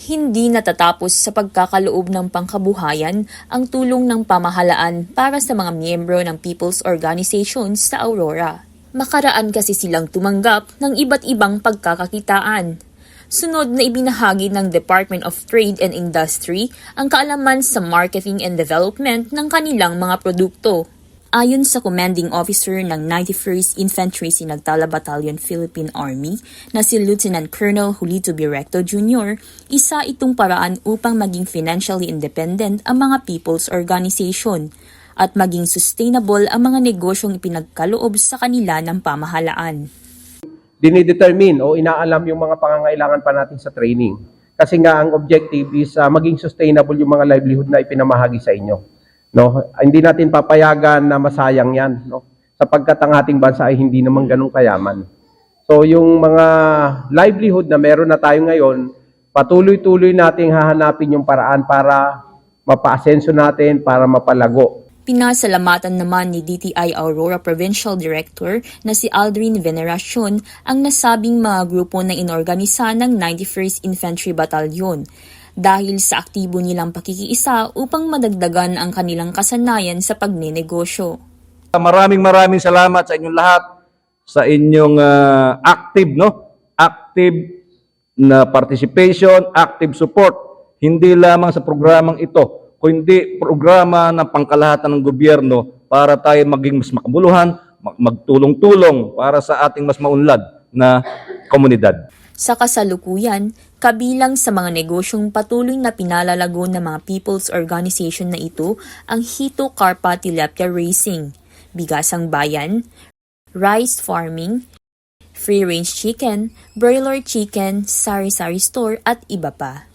Hindi natatapos sa pagkakaloob ng pangkabuhayan ang tulong ng pamahalaan para sa mga miyembro ng people's organizations sa Aurora. Makaraan kasi silang tumanggap ng iba't ibang pagkakakitaan. Sunod na ibinahagi ng Department of Trade and Industry ang kaalaman sa marketing and development ng kanilang mga produkto. Ayon sa commanding officer ng 91st Infantry Sinagtala Battalion Philippine Army na si Lieutenant Colonel Julito Birecto Jr., isa itong paraan upang maging financially independent ang mga people's organization at maging sustainable ang mga negosyong ipinagkaloob sa kanila ng pamahalaan. dinidetermine o inaalam yung mga pangangailangan pa natin sa training. Kasi nga ang objective is ah, maging sustainable yung mga livelihood na ipinamahagi sa inyo. No, hindi natin papayagan na masayang 'yan, no? Sapagkat ang ating bansa ay hindi naman ganun kayaman. So yung mga livelihood na meron na tayo ngayon, patuloy-tuloy nating hahanapin yung paraan para mapaasenso natin, para mapalago Pinasalamatan naman ni DTI Aurora Provincial Director na si Aldrin Veneracion ang nasabing mga grupo na inorganisa ng 91st Infantry Battalion dahil sa aktibo nilang pakikiisa upang madagdagan ang kanilang kasanayan sa pagnenegosyo. Maraming maraming salamat sa inyong lahat sa inyong ah, active no active na participation, active support hindi lamang sa programang ito kundi programa ng pangkalahatan ng gobyerno para tayo maging mas makabuluhan, mag- magtulong-tulong para sa ating mas maunlad na komunidad. Sa kasalukuyan, kabilang sa mga negosyong patuloy na pinalalago ng mga people's organization na ito ang Hito Carpa Tilapia Racing, Bigasang Bayan, Rice Farming, Free Range Chicken, Broiler Chicken, Sari Sari Store at iba pa.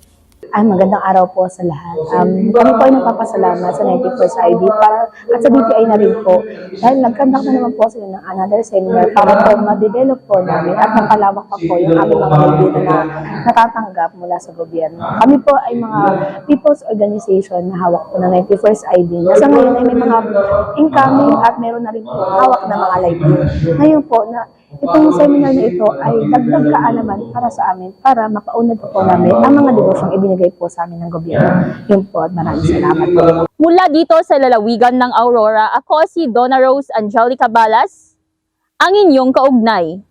Ay, magandang araw po sa lahat. Um, kami po ay nagpapasalamat sa 91st ID para, at sa DTI na rin po dahil nag-conduct na naman po sila ng another seminar para po ma-develop po namin at mapalawak pa po yung aming mga kaibigan na natatanggap mula sa gobyerno. Kami po ay mga people's organization na hawak po ng 91st ID sa ngayon ay may mga incoming at meron na rin po hawak na mga livelihood. Ngayon po na itong seminar na ito ay dagdag kaalaman para sa amin para mapaunad po namin ang mga negosyong ibinigay po sa amin ng gobyerno. Yun po at maraming salamat po. Mula dito sa lalawigan ng Aurora, ako si Donna Rose Angelica Balas, ang inyong kaugnay.